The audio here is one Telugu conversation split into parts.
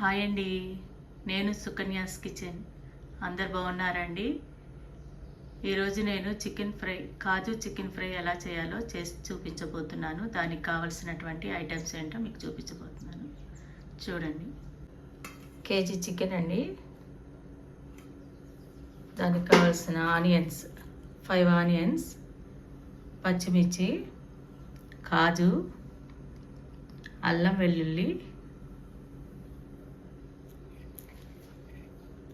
హాయ్ అండి. నేను సుకన్యాస్ కిచెన్. అందరు బాగున్నారండి? ఈరోజు నేను చికెన్ ఫ్రై కాజు చికెన్ ఫ్రై ఎలా చేయాలో చేసి చూపించబోతున్నాను. దానికి కావలసినటువంటి ఐటమ్స్ ఏంటో మీకు చూపించబోతున్నాను. చూడండి. కేజీ చికెన్ అండి. దానికి కావాల్సిన ఆనియన్స్ ఫైవ్ ఆనియన్స్ పచ్చిమిర్చి కాజు అల్లం వెల్లుల్లి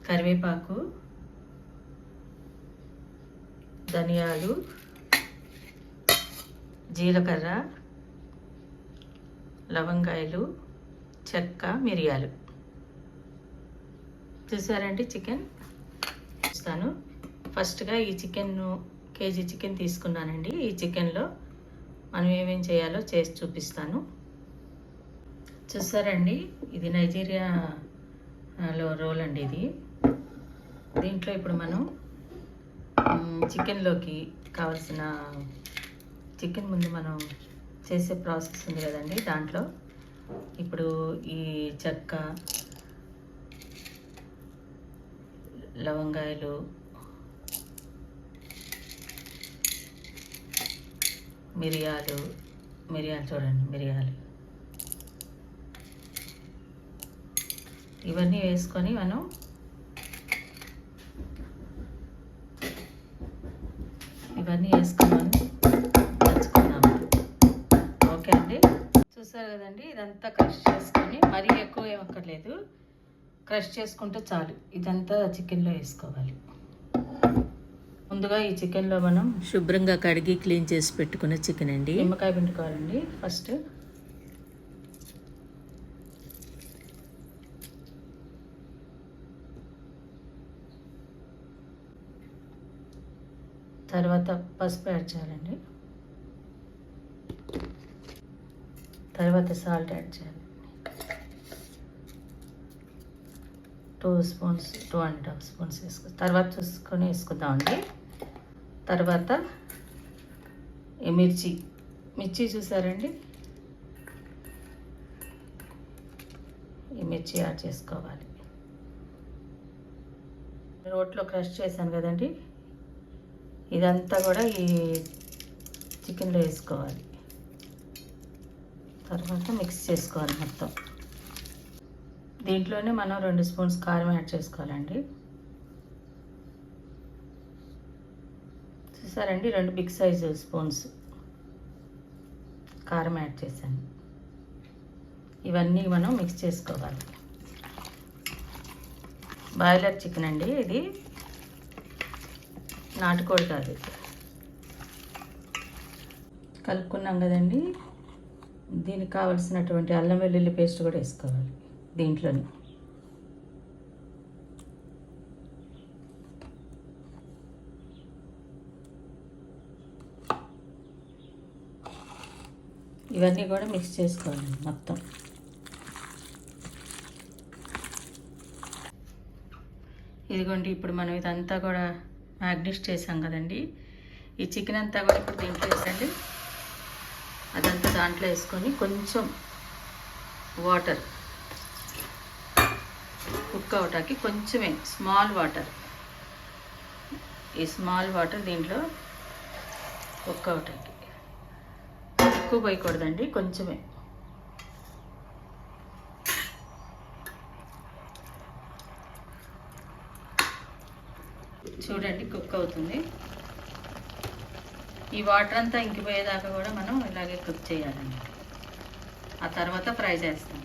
కరివేపాకు ధనియాలు జీలకర్ర లవంగాయలు చెక్క మిరియాలు. చూసారండి చికెన్? చూస్తాను. ఫస్ట్గా ఈ చికెన్ కేజీ చికెన్ తీసుకున్నానండి. ఈ చికెన్లో మనం ఏమేం చేయాలో చేసి చూపిస్తాను. చూసారండి ఇది నైజీరియా లో రోల్ అండి ఇది. దీంట్లో ఇప్పుడు మనం చికెన్లోకి కావాల్సిన చికెన్ ముందు మనం చేసే ప్రాసెస్ ఉంది కదండి దాంట్లో. ఇప్పుడు ఈ చెక్క లవంగాయలు మిరియాలు మిరియాలు చూడండి మిరియాలు. ఇవన్నీ వేసుకొని మనం ఇవన్నీ వేసుకున్నాను దంచుకున్నాము ఓకే అండి? చూసారు కదండి ఇదంతా క్రష్ చేసుకొని మరీ ఎక్కువ ఏమక్కర్లేదు క్రష్ చేసుకుంటే చాలు. ఇదంతా చికెన్లో వేసుకోవాలి. ముందుగా ఈ చికెన్లో మనం శుభ్రంగా కడిగి క్లీన్ చేసి పెట్టుకున్న చికెన్ అండి. నిమ్మకాయ పిండుకోవాలండి. ఫస్ట్ తర్వాత పసుపు యాడ్ చేయాలండి. తర్వాత సాల్ట్ యాడ్ చేయాలి. Two spoons two and half spoons వేసుకో తర్వాత చూసుకొని వేసుకుందామండి తర్వాత ఈ మిర్చి మిర్చి చూసారండి? ఈ మిర్చి యాడ్ చేసుకోవాలి. రోట్లో క్రష్ చేశాను కదండి. ఇదంతా కూడా ఈ చికెన్లో వేసుకోవాలి. తర్వాత మిక్స్ చేసుకోవాలి మొత్తం. దీంట్లోనే మనం రెండు స్పూన్స్ కారం యాడ్ చేసుకోవాలండి. చూసారండి? రెండు బిగ్ సైజు స్పూన్స్ కారం యాడ్ చేశాను. ఇవన్నీ మనం మిక్స్ చేసుకోవాలి. బాయిలర్ చికెన్ అండి ఇది. నాటుకోడి కాదు. కలుపుకున్నాం కదండి. దీనికి కావలసినటువంటి అల్లం వెల్లుల్లి పేస్ట్ కూడా వేసుకోవాలి దీంట్లోని. ఇవన్నీ కూడా మిక్స్ చేసుకోవాలి మొత్తం. ఇదిగోండి ఇప్పుడు మనం ఇదంతా కూడా మ్యాగ్నిష్ చేసాం కదండి. ఈ చికెన్ అంతా కూడా ఇప్పుడు దీంట్లో వేసండి అదంతా దాంట్లో వేసుకొని కొంచెం వాటర్ కుక్ అవటానికి కొంచెమే స్మాల్ వాటర్. ఈ స్మాల్ వాటర్ దీంట్లో కుక్ అవటానికి. ఎక్కువ పోయకూడదండి కొంచెమే. చూడండి కుక్ అవుతుంది. ఈ వాటర్ అంతా ఇంకిపోయేదాకా కూడా మనం ఇలాగే కుక్ చేయాలండి ఆ తర్వాత ఫ్రై చేస్తాం.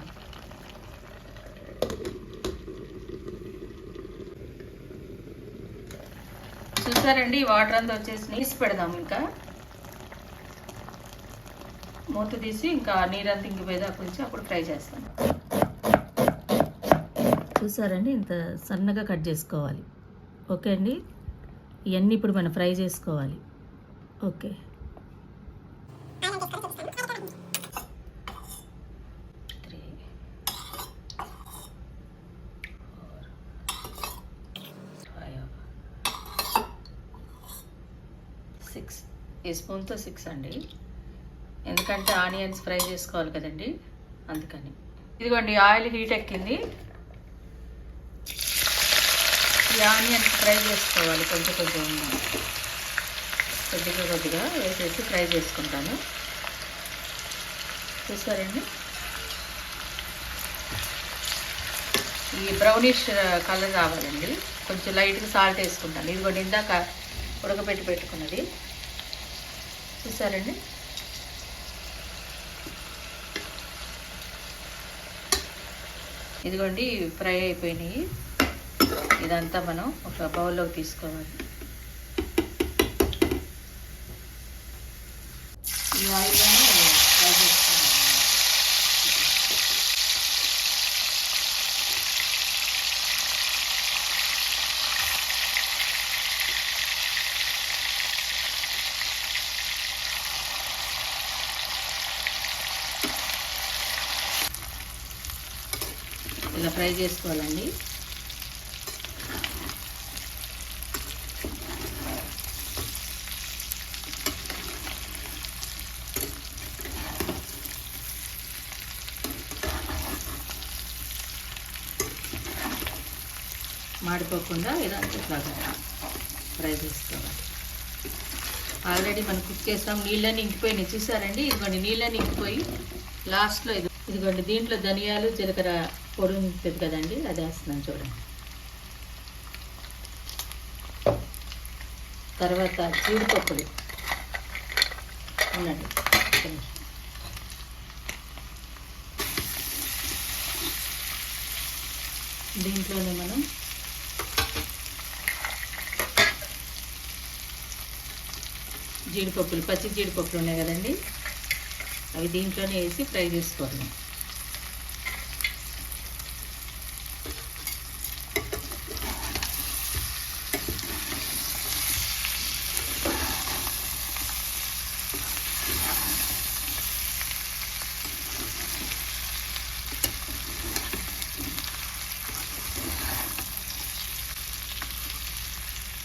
చూసారండి ఈ వాటర్ అంతా వచ్చేసి నీసి పెడదాం ఇంకా. మూత తీసి ఇంకా నీరంతా ఇంకిపోయేదాకా ఉంచి అప్పుడు ఫ్రై చేస్తాం. చూసారండి ఇంత సన్నగా కట్ చేసుకోవాలి. ఓకే అండి. ఇవన్నీ ఇప్పుడు మనం ఫ్రై చేసుకోవాలి. ఓకే. Three six. ఈ స్పూన్తో సిక్స్ అండి. ఎందుకంటే ఆనియన్స్ ఫ్రై చేసుకోవాలి కదండి. అందుకని. ఇదిగోండి ఆయిల్ హీట్ ఎక్కింది. ఈ ఆనియన్ ఫ్రై చేసుకోవాలి. కొంచెం కొంచెం కొద్దిగా కొద్దిగా వేసేసి ఫ్రై చేసుకుంటాను. చూసారండి? ఈ బ్రౌనిష్ కలర్ రావాలండి కొంచెం లైట్గా సాల్ట్ వేసుకుంటాను. ఇది కూడా ఇందాక ఉడకబెట్టి పెట్టుకున్నది. చూసారండి? ఇదిగోండి ఫ్రై అయిపోయినాయి. ఇదంతా మనం ఒక బౌల్లోకి తీసుకోవాలి. ఈ ఆయిల్లోనే ఫ్రై చేసుకోవాలి ఇలా ఫ్రై చేసుకోవాలండి. మాడిపోకుండా ఇదంతా బాగా ఫ్రై చేసుకోవాలి ఆల్రెడీ మనం కుక్ చేస్తాం నీళ్ళని ఇంకిపోయినాయి. చూసారండి ఇదిగోండి నీళ్ళని ఇంకిపోయి లాస్ట్లో ఇది. ఇదిగోండి దీంట్లో ధనియాలు జీలకర్ర పొడి ఉంటుంది కదండి? అది వేస్తున్నాను చూడండి. తర్వాత జీడిపప్పులు. ఉండండి దీంట్లోనే మనం జీడిపప్పులు పచ్చి జీడిపప్పులు ఉన్నాయి కదండి. అవి దీంట్లోనే వేసి ఫ్రై చేసుకోవాలి.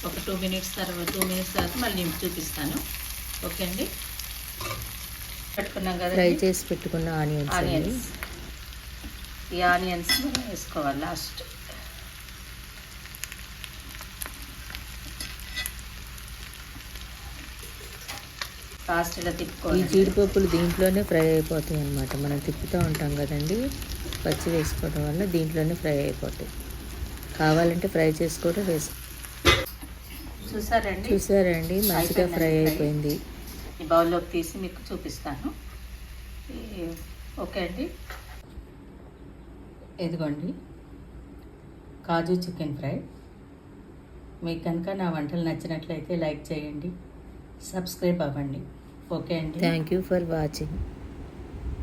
ఒక టూ మినిట్స్ తర్వాత టూ మినిట్స్ తర్వాత మళ్ళీ చూపిస్తాను. ఓకే అండి పెట్టుకున్నాం కదా ఫ్రై చేసి పెట్టుకున్న ఆనియన్స్ ఆనియన్స్. ఈ ఆనియన్స్ మనం వేసుకోవాలి లాస్ట్. ఈ జీడిపప్పులు దీంట్లోనే ఫ్రై అయిపోతాయి అన్నమాట. మనం తిప్పుతూ ఉంటాం కదండి. పచ్చి వేసుకోవడం వల్ల దీంట్లోనే ఫ్రై అయిపోతాయి. కావాలంటే ఫ్రై చేసి కూడా వేసు చూసారండి? చూసారండి మంచిగా ఫ్రై అయిపోయింది. ఈ బౌల్లోకి తీసి మీకు చూపిస్తాను. ఓకే అండి. ఇదిగోండి. కాజు చికెన్ ఫ్రై. మీకు కనుక నా వంటలు నచ్చినట్లయితే లైక్ చేయండి సబ్స్క్రైబ్ అవ్వండి. ఓకే అండి. Thank you for watching